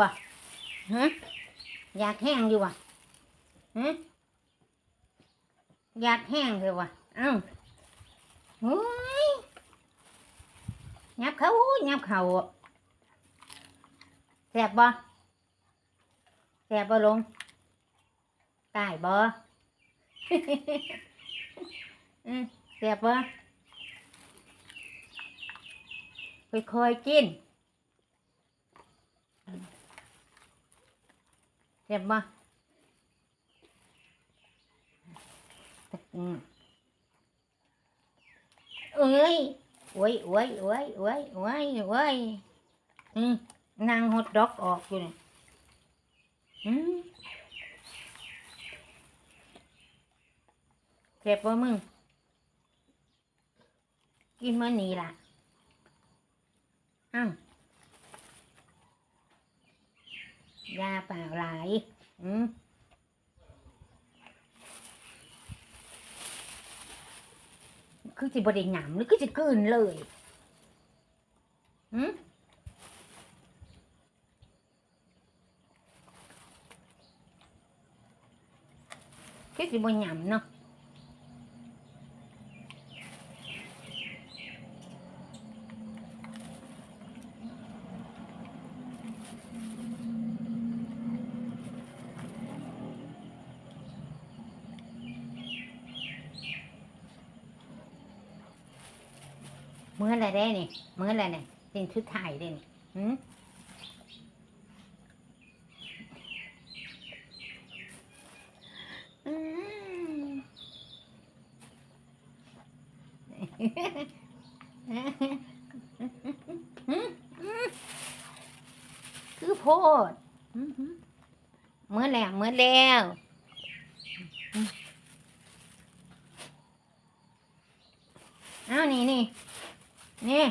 บ่ฮะอยากแห้งอยู่บ่ฮะอยากแห้งเลยบ่เอ้าโอ้ยยับเขายับเขาแสบบ่แสบบ่ลงตายบ่อืมแสบบ่ค่อยๆกิน เจ็บบ่เอ้ยโอ้ยโอ้ยโอ้ยโอ้ยโอ้ยโอ้ยอืมนางหดดอกออกอยู่นี่อืมเจ็บบ่มึง กินมื้อนี้ล่ะอ้าว ยาเปล่าหลายอืมคือจิบไดหยำหรือคือจิกืนเลยอืมคือจิบหยำเนาะ เมื่อไรได้นี่เมื่อไรเนี่ยสิ่งชุดไทยได้นี่อืมอืมคือโพดอือหือเมื่อแล้วเมื่อแล้วอ้าวนี่นี่ นี่